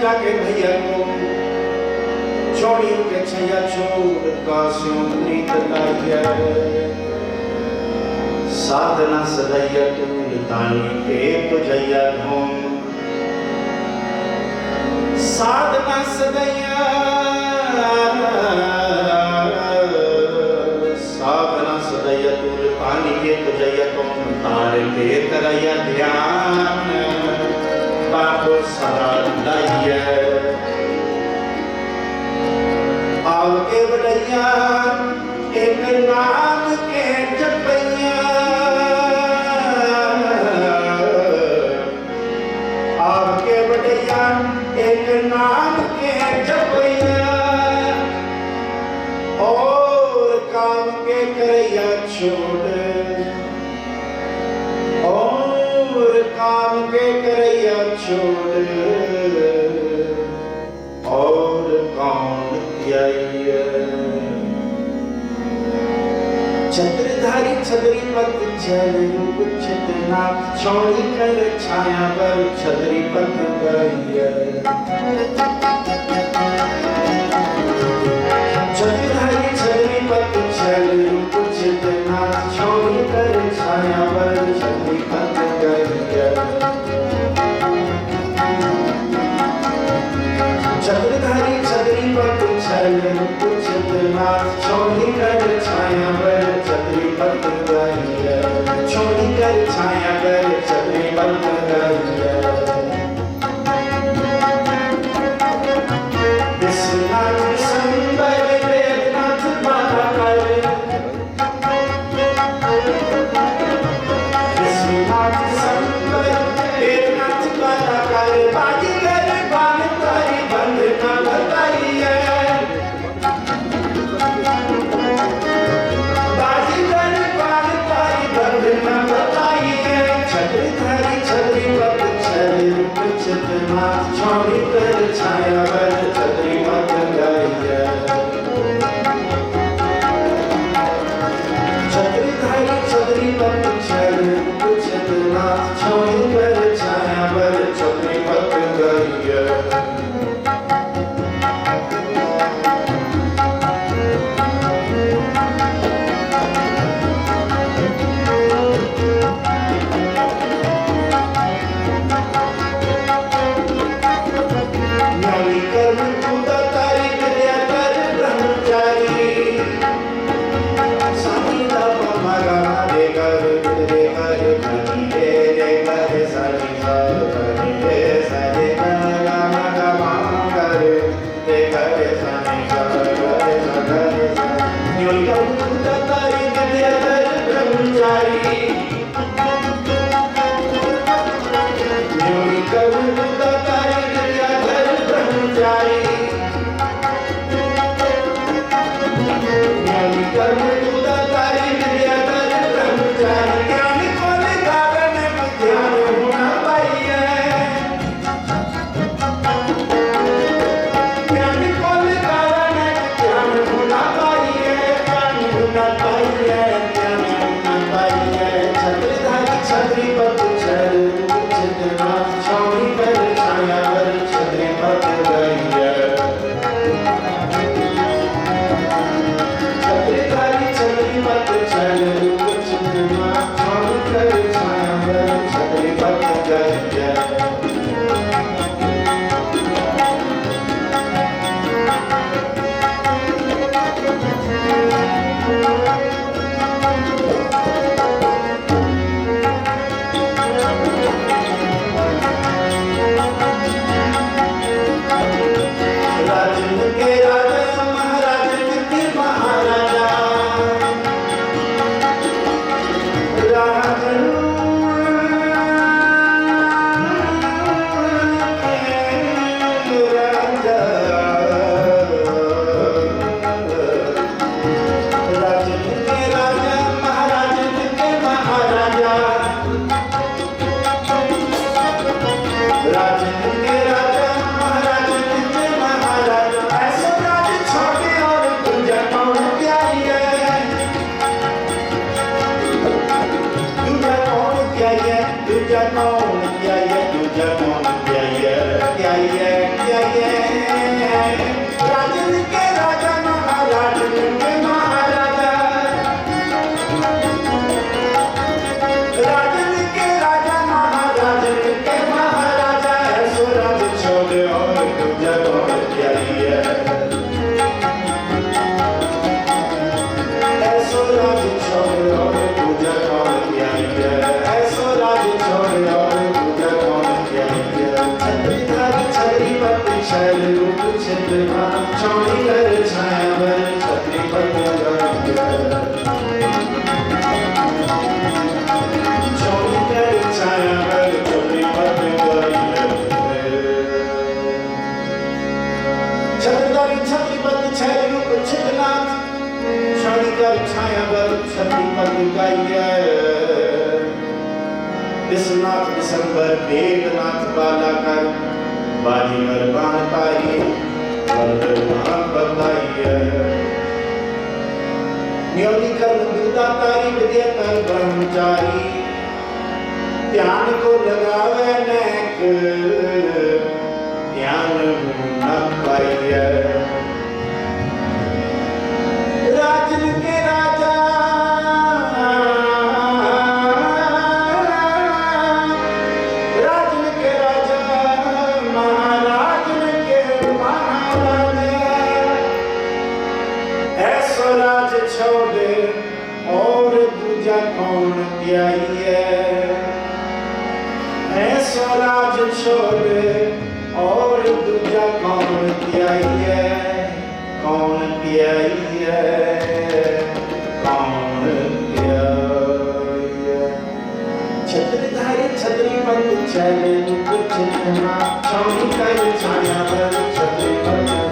जाके भैया को छोड़ियों के छैया छोड़ का सुनी लाइया साधना सदैया तूल तानी के तो जैया घूम साधना सदैया साधना सदैया तूल तानी के तो जैया घूम तारे के तरैया ध्यान। ਬਾਪ ਸਦਾ ਲਾਈਐ ਆਵ ਕੇ ਬੜਈਆਂ ਇੱਕ ਨਾਮ ਕੇ ਜਪਈਆਂ ਆਵ ਕੇ ਬੜਈਆਂ ਇੱਕ ਨਾਮ ਕੇ ਜਪਈਆਂ ਔਰ ਕਾਮ ਕੇ ਕਰਈਆ ਛੋੜ छतरी पत जल उचतना छोड़ी कर छाया पर छतरी पत गई ਲੁਕਾਈਐ ਬਿਸਨਾਥ ਬਿਸੰਬਰ ਬੇਦਨਾਥ ਬਾਲਾ ਕਰ। ਬਾਣੀ ਮਰਬਾਨ ਪਾਈ ਵਰਤਮਾਨ ਬਤਾਈਐ। ਨਿਯਮੀ ਕਰਮ ਬਿਦਾ ਤਾਰੀ, ਵਿਦਿਆ ਕਰ ਬ੍ਰਹਮਚਾਰੀ। ਧਿਆਨ ਕੋ ਲਗਾਵੇ ਨੈਕ, ਧਿਆਨ ਨਾ ਪਾਈਐ। ਸਰਾਜ ਛੋੜੇ ਔਰ ਦੂਜਾ ਕੌਣ ਪਿਆਈ ਹੈ ਕੌਣ ਪਿਆਈ ਹੈ ਕੌਣ ਪਿਆਈ ਹੈ ਛਤਰੀ ਧਾਰੇ ਛਤਰੀ ਪੰਤ ਚੈਨ ਕੁਛ ਨਾ ਚੌਂਕੀ ਕਾਇ ਛਾਇਆ ਬਰ ਛਤਰੀ ਪੰਤ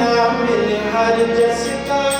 ਨਾ ਮਿਲੇ ਹਰ ਜਸ ਕਾ।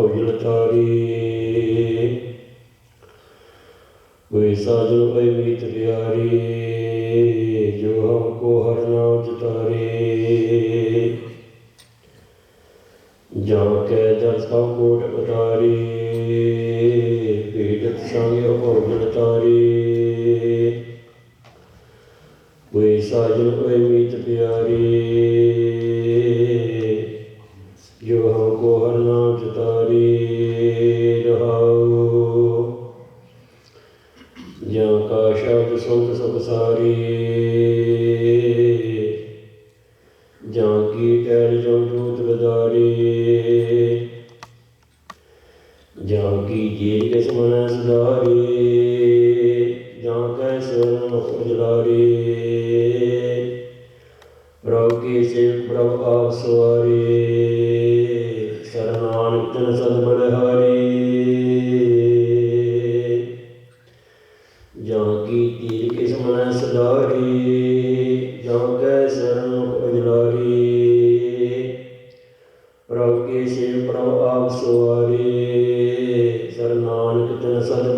oilotari वैसा जो अमित प्यारी जो हमको हर नाम जतारे जहाँ कै दस का कोट उतारी पीड़ित संग भोजन तारी वैसा जो अमित Amen. ਸੇਵ ਪ੍ਰਭ ਸਵਾਰੀ ਸਰਨਾਨਕ ਤਨ ਸਦ